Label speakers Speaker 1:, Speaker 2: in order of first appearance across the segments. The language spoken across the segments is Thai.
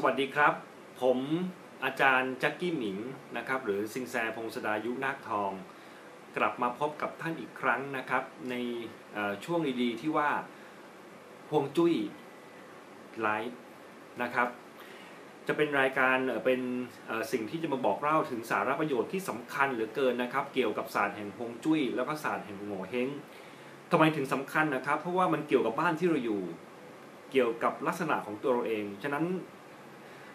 Speaker 1: สวัสดีครับ ผมอาจารย์แจ็คกี้หมิงนะครับหรือซิงแซพงศดายุนาคทอง กลับมาพบกับท่านอีกครั้งนะครับ ในช่วงดีๆที่ว่าพวงจุ้ยไลฟ์นะครับจะเป็นรายการเป็นสิ่งที่จะมาบอกเล่าถึงสาระประโยชน์ที่สำคัญเหลือเกินนะครับ เกี่ยวกับศาสตร์แห่งพวงจุ้ยแล้วก็ศาสตร์แห่งโง่เฮงทำไมถึงสำคัญนะครับ เพราะว่ามันเกี่ยวกับบ้านที่เราอยู่ เกี่ยวกับลักษณะของตัวเราเอง ฉะนั้น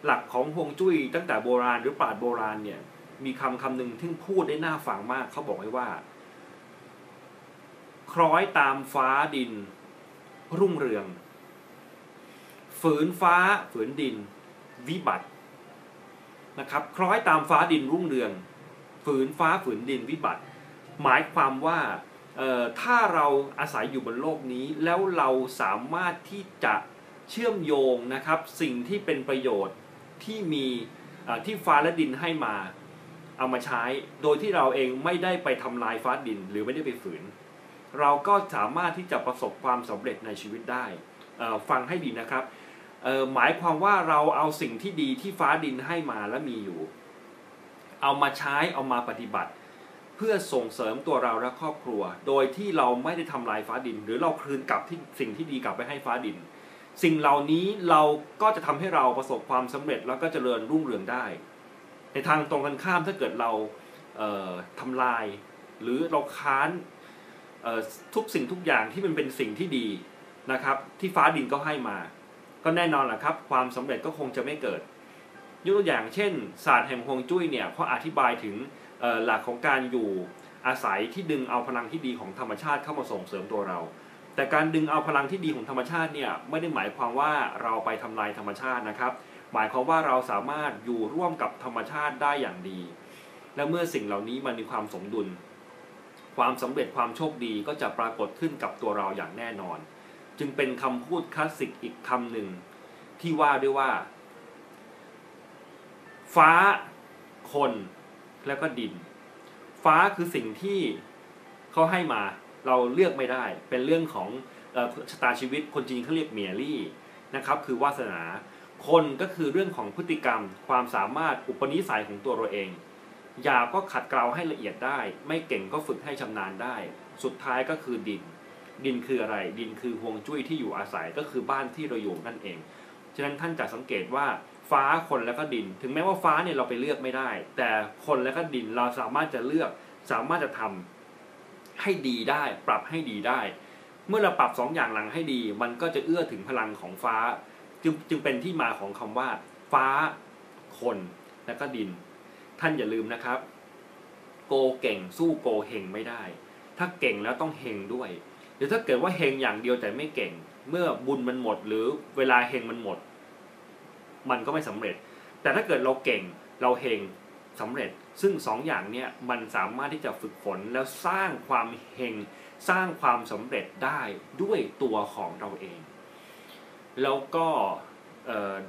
Speaker 1: หลักของฮวงจุ้ยตั้งแต่โบราณหรือปราชญ์โบราณเนี่ย มีคำคำหนึ่งที่พูดได้น่าฟังมากเขาบอกไว้ว่า คล้อยตามฟ้าดิน รุ่งเรือง ฝืนฟ้าฝืนดิน วิบัตินะครับคล้อยตามฟ้าดินรุ่งเรือง ฝืนฟ้าฝืนดินวิบัติ หมายความว่าถ้าเราอาศัยอยู่บนโลกนี้ แล้วเราสามารถที่จะเชื่อมโยงนะครับ สิ่งที่เป็นประโยชน์ ที่มีที่ฟ้าและดินให้มาเอามาใช้ โดยที่เราเองไม่ได้ไปทำลายฟ้าดิน หรือไม่ได้ไปฝืน เราก็สามารถที่จะประสบความสำเร็จในชีวิตได้ฟังให้ดีนะครับหมายความว่าเราเอาสิ่งที่ดีที่ฟ้าดินให้มาและมีอยู่ เอามาใช้เอามาปฏิบัติ เพื่อส่งเสริมตัวเราและครอบครัว โดยที่เราไม่ได้ทำลายฟ้าดิน หรือเราคืนกลับที่สิ่งที่ดีกลับไปให้ฟ้าดิน สิ่งเหล่านี้เราก็จะทำให้เราประสบความสำเร็จแล้วก็เจริญรุ่งเรืองได้ ในทางตรงกันข้ามถ้าเกิดเราเทำลาย หรือเราค้านทุกสิ่งทุกอย่างที่มันเป็นสิ่งที่ดีนะครับ ที่ฟ้าดินก็ให้มา ก็แน่นอนแหละครับ ความสำเร็จก็คงจะไม่เกิดยกตัวอย่างเช่น ศาสตร์แห่งฮวงจุ้ยเนี่ยเขาอธิบายถึงหลักของการอยู่อาศัยที่ดึงเอาพลังที่ดีของธรรมชาติเข้ามาส่งเสริมตัวเรา แต่การดึงเอาพลังที่ดีของธรรมชาติเนี่ยไม่ได้หมายความว่าเราไปทำลายธรรมชาตินะครับ หมายความว่าเราสามารถอยู่ร่วมกับธรรมชาติได้อย่างดี และเมื่อสิ่งเหล่านี้มันมีความสมดุล ความสำเร็จความโชคดีก็จะปรากฏขึ้นกับตัวเราอย่างแน่นอน จึงเป็นคำพูดคลาสสิกอีกคำหนึ่งที่ว่าด้วยว่า ฟ้า คนแล้วก็ดิน ฟ้าคือสิ่งที่เขาให้มา เราเลือกไม่ได้เป็นเรื่องของชะตาชีวิตคนจีนเขาเรียกเมียรี่นะครับคือวาสนา คนก็คือเรื่องของพฤติกรรม ความสามารถอุปนิสัยของตัวเราเองหยาบก็ขัดเกลาให้ละเอียดได้ ไม่เก่งก็ฝึกให้ชำนาญได้ สุดท้ายก็คือดิน ดินคืออะไร ดินคือห่วงจุ้ยที่อยู่อาศัยก็คือบ้านที่เราอยู่นั่นเอง ฉะนั้นท่านจะสังเกตว่าฟ้าคนแล้วก็ดิน ถึงแม้ว่าฟ้าเนี่ยเราไปเลือกไม่ได้ แต่คนแล้วก็ดินเราสามารถจะเลือกสามารถจะทำ ให้ดีได้ ปรับให้ดีได้ เมื่อเราปรับสองอย่างหลังให้ดี มันก็จะเอื้อถึงพลังของฟ้า จึงจึงเป็นที่มาของคำว่า ฟ้า คนและก็ดิน ท่านอย่าลืมนะครับ โกเก่งสู้โกเฮงไม่ได้ ถ้าเก่งแล้วต้องเฮงด้วยหรือถ้าเกิดว่าเฮงอย่างเดียวแต่ไม่เก่ง เมื่อบุญมันหมด หรือเวลาเฮงมันหมด มันก็ไม่สำเร็จ แต่ถ้าเกิดเราเก่งเราเฮง สำเร็จ ซึ่งสองอย่างเนี่ยมันสามารถที่จะฝึกฝนแล้วสร้างความเฮงสร้างความสำเร็จได้ด้วยตัวของเราเอง แล้วก็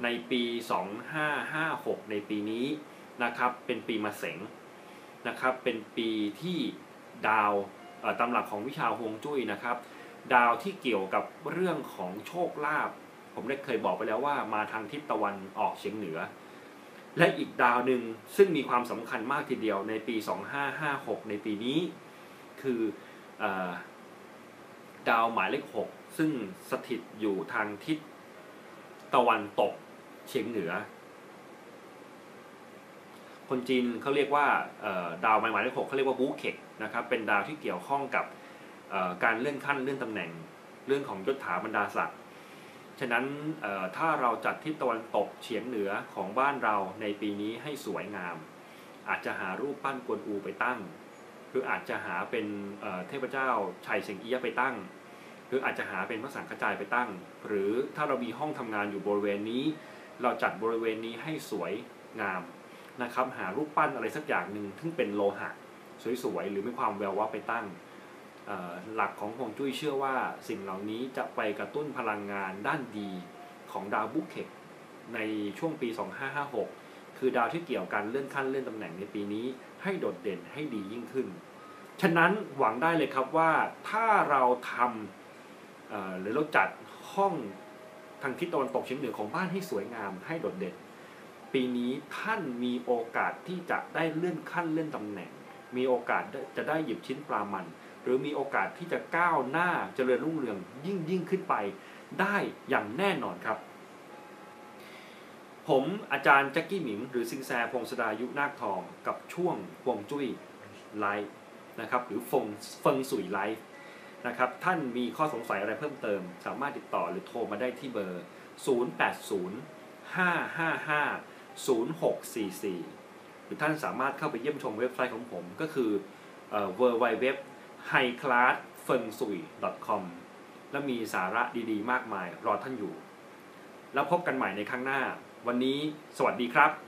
Speaker 1: ในปี 2556 ในปีนี้นะครับเป็นปีมะเสงนะครับเป็นปีที่ดาวตำหลักของวิชาฮวงจุ้ยนะครับ ดาวที่เกี่ยวกับเรื่องของโชคลาภผมได้เคยบอกไปแล้วว่ามาทางทิศตะวันออกเฉียงเหนือ และอีกดาวหนึ่งซึ่งมีความสำคัญมากทีเดียวในปี 2556 ในปีนี้ คืออดาวหมายเลข 6 ซึ่งสถิตอยู่ทางทิศตะวันตกเฉียงเหนือ คนจีนเขาเรียกว่าดาวหมายเลข 6เขาเรียกว่าบูเค็กนะครับ เป็นดาวที่เกี่ยวข้องกับการเลื่อนขั้นเลื่อนตำแหน่ง เรื่องของยศถาบรรดาศักดิ์ ฉะนั้นถ้าเราจัดทิศตะวันตกเฉียงเหนือของบ้านเราในปีนี้ให้สวยงาม อาจจะหารูปปั้นกวนอูไปตั้ง หรืออาจจะหาเป็นเทพเจ้าชัยเซิงเอียไปตั้ง หรืออาจจะหาเป็นพระสังฆจายไปตั้ง หรือถ้าเรามีห้องทำงานอยู่บริเวณนี้ เราจัดบริเวณนี้ให้สวยงามนะครับหารูปปั้นอะไรสักอย่างหนึ่งซึ่งเป็นโลหะสวยๆหรือมีความแววว่าไปตั้ง หลักของฮวงจุ้ยเชื่อว่าสิ่งเหล่านี้จะไปกระตุ้นพลังงานด้านดีของดาวบุกเขกในช่วงปี 2556 คือดาวที่เกี่ยวกันเลื่อนขั้นเลื่อนตำแหน่งในปีนี้ให้โดดเด่นให้ดียิ่งขึ้น ฉะนั้นหวังได้เลยครับว่าถ้าเราทำหรือเราจัดห้องทางทิศตะวันตกเฉียงเหนือของบ้านให้สวยงามให้โดดเด่น ปีนี้ท่านมีโอกาสที่จะได้เลื่อนขั้นเลื่อนตำแหน่ง มีโอกาสจะได้หยิบชิ้นปลามัน หรือมีโอกาสที่จะก้าวหน้าเจริญรุ่งเรืองยิ่งยิ่งขึ้นไป ได้อย่างแน่นอนครับ ผมอาจารย์แจ็คกี้หมิง หรือซิงแซพงศดายุนาคทอง กับช่วงฮวงจุ้ยไลฟ์นะครับหรือฟงเฟิงสุยไลฟ์นะครับท่านมีข้อสงสัยอะไรเพิ่มเติม สามารถติดต่อหรือโทรมาได้ที่เบอร์ 080 555 0644 หรือท่านสามารถเข้าไปเยี่ยมชมเว็บไซต์ของผมก็คือ w w w h i g h c l a s f e n s u i com และมีสาระดีๆ มากมายรอท่านอยู่ แล้วพบกันใหม่ในครั้งหน้า วันนี้สวัสดีครับ